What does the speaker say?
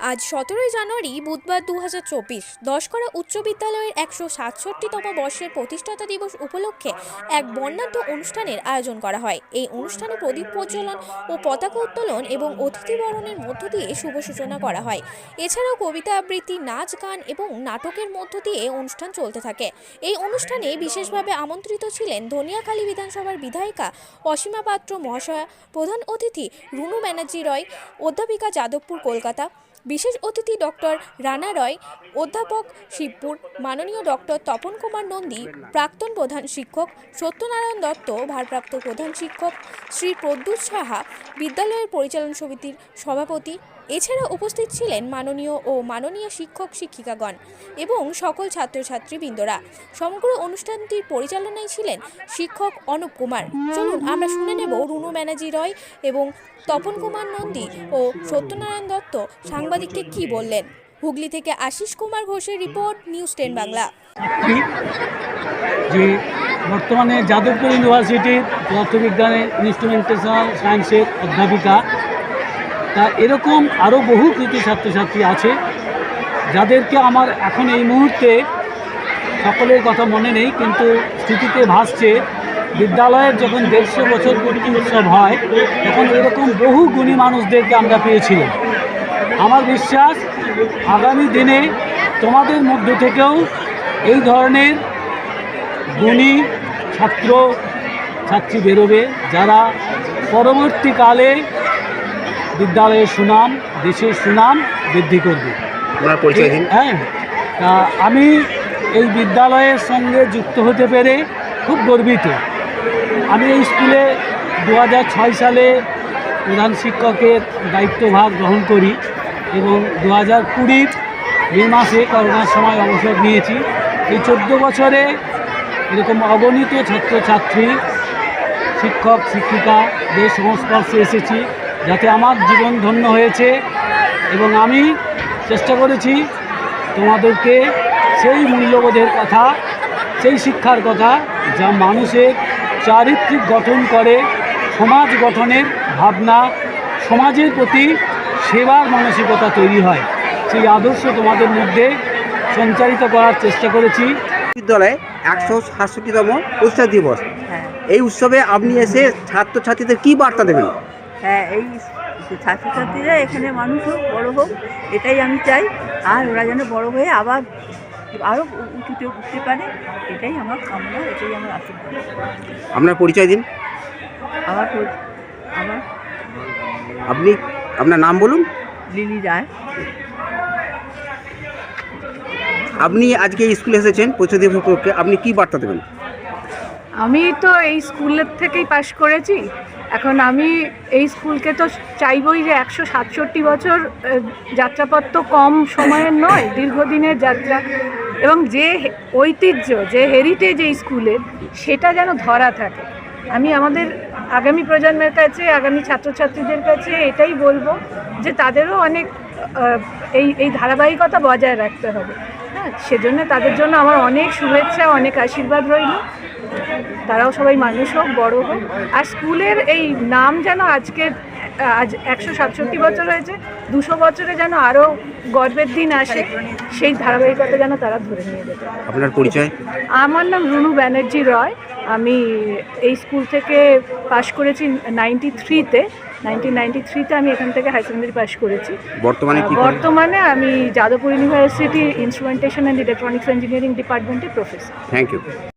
আজ সতেরোই জানুয়ারি বুধবার দু হাজার চব্বিশ, দশকরা উচ্চ বিদ্যালয়ের একশো সাতষট্টিতম বর্ষের প্রতিষ্ঠাতা দিবস উপলক্ষে এক বর্ণাঢ্য অনুষ্ঠানের আয়োজন করা হয়। এই অনুষ্ঠানে প্রদীপ প্রজ্বলন ও পতাকা উত্তোলন এবং অতিথি বরণের মধ্য দিয়ে শুভ সূচনা করা হয়। এছাড়াও কবিতা আবৃত্তি, নাচ গান এবং নাটকের মধ্য দিয়ে অনুষ্ঠান চলতে থাকে। এই অনুষ্ঠানে বিশেষভাবে আমন্ত্রিত ছিলেন ধনিয়াখালী বিধানসভার বিধায়িকা অসীমা পাত্র মহাশয়া, প্রধান অতিথি রুনু ব্যানার্জি রয়, অধ্যাপিকা যাদবপুর কলকাতা বিশেষ অতিথি ডক্টর রানা রয়, অধ্যাপক শিবপুর, মাননীয় ডক্টর তপন কুমার নন্দী, প্রাক্তন প্রধান শিক্ষক সত্যনারায়ণ দত্ত, ভারপ্রাপ্ত প্রধান শিক্ষক শ্রী প্রদ্যুৎ সাহা, বিদ্যালয়ের পরিচালন সমিতির সভাপতি এছাড়া উপস্থিত ছিলেন মাননীয় ও মাননীয় শিক্ষক শিক্ষিকাগণ এবং সকল ছাত্রছাত্রীবৃন্দরা। সমগ্র অনুষ্ঠানটির পরিচালনায় ছিলেন শিক্ষক অনুপ কুমার। চলুন আমরা শুনে নেব রুনু ব্যানার্জি রয় এবং তপন কুমার নন্দী ও সত্যনারায়ণ দত্ত সাংবাদিককে কি বললেন। হুগলি থেকে আশিস কুমার ঘোষের রিপোর্ট, নিউজ টেন বাংলা। যে বর্তমানে যাদবপুর ইউনিভার্সিটির পদার্থবিজ্ঞানে ইনস্ট্রুমেন্টেশনাল সায়েন্সের অধ্যাপিকা তা এরকম আরও বহু কৃতি ছাত্রছাত্রী আছে যাদেরকে আমার এখন এই মুহূর্তে সকলের কথা মনে নেই, কিন্তু স্মৃতিতে ভাসছে, বিদ্যালয়ের যখন দেড়শো বছর পূর্তি উৎসব হয়, তখন এরকম বহু গুণী মানুষদেরকে আমরা পেয়েছিলাম। আমার বিশ্বাস, আগামী দিনে তোমাদের মধ্য থেকেও এই ধরনের গুণী ছাত্র, ছাত্রী বেরোবে যারা পরবর্তীকালে বিদ্যালয়ের সুনাম দেশের সুনাম বৃদ্ধি করবে। হ্যাঁ। আমি এই বিদ্যালয়ের সঙ্গে যুক্ত হতে পেরে খুব গর্বিত। আমি এই স্কুলে দু ছয় সালে প্রধান শিক্ষকের দায়িত্বভার গ্রহণ করি এবং দু হাজার কুড়ির মে মাসে করোনার সময় অবসর নিয়েছি। এই চোদ্দ বছরে এরকম অগণিত ছাত্রছাত্রী শিক্ষক শিক্ষিকাদের সংস্পর্শে এসেছি। যাতে আমার জীবন ধন্য হয়েছে এবং আমি চেষ্টা করেছি তোমাদেরকে সেই মূল্যবোধের কথা সেই শিক্ষার কথা যা মানুষের চারিত্রিক গঠন করে সমাজ গঠনের ভাবনা সমাজের প্রতি সেবার মানসিকতা তৈরি হয়। সেই আদর্শ তোমাদের মধ্যে সঞ্চারিত করার চেষ্টা করেছি। বিদ্যালয়ে একশো সাতষট্টিতম প্রতিষ্ঠা দিবস। হ্যাঁ। এই উৎসবে আপনি এসে ছাত্রছাত্রীদের কি বার্তা দেবেন? হ্যাঁ এই ছাত্রছাত্রীরা এখানে মানুষ হোক বড়ো হোক এটাই আমি চাই। আর ওরা যেন বড় হয়ে আবার আরও উঁচুতে উঠতে পারে এটাই আমার কামনা এটাই আমার আশীর্বাদ। আপনার পরিচয় দিন। আমার আমার আপনি আপনার নাম বলুন। লিলি রায়। আপনি আজকে স্কুলে এসেছেন প্রতিষ্ঠা দিবস উপলক্ষে আপনি কি বার্তা দেবেন? আমি তো এই স্কুলের থেকেই পাশ করেছি। এখন আমি এই স্কুলকে তো চাইবই যে একশো সাতষট্টি বছর যাত্রাপথ তো কম সময়ের নয়, দীর্ঘদিনের যাত্রা। এবং যে ঐতিহ্য, যে হেরিটেজ এই স্কুলের সেটা যেন ধরা থাকে। আমি আমাদের আগামী প্রজন্মের কাছে, আগামী ছাত্রছাত্রীদের কাছে এটাই বলব যে তাদেরও অনেক এই এই ধারাবাহিকতা বজায় রাখতে হবে। হ্যাঁ সেজন্য তাদের জন্য আমার অনেক শুভেচ্ছা, অনেক আশীর্বাদ রইল। তারাও সবাই মানুষ হোক বড় হোক। আর স্কুলের এই নাম যেন আজকে আজ একশো সাতষট্টি বছর হয়েছে দুশো বছরে যেন আরও গর্বের দিন আসে সেই ধারাবাহিকতা যেন তারা ধরে নিয়ে যেতে আপনার পরিচয়? আমার নাম রুনু ব্যানার্জি রয়। আমি এই স্কুল থেকে পাশ করেছি নাইনটি থ্রিতে। নাইনটিন নাইনটি থ্রিতে আমি এখান থেকে হাই সেকেন্ডারি পাশ করেছি। বর্তমানে বর্তমানে আমি Jadavpur university instrumentation and electronics engineering ডিপার্টমেন্টে প্রফেসর। Thank you.